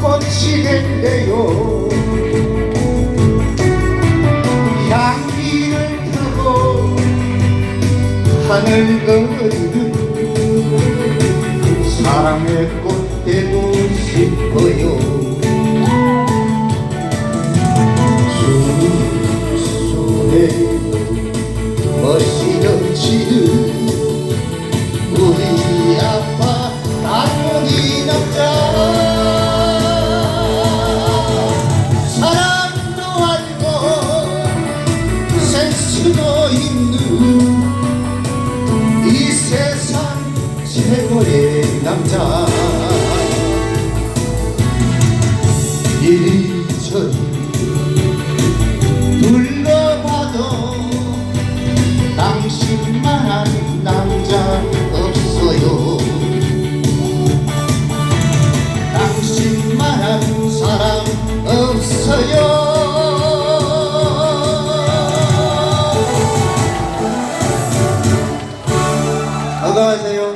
꽃이겠네요. 향기를 타고 하늘 거리는 사랑의 꽃 되고 싶어요. 이 세상 최고의 남자. 이리저리 불러봐도 당신만한 남자 없어요. 당신만한 사람 없어요. 안녕하세요.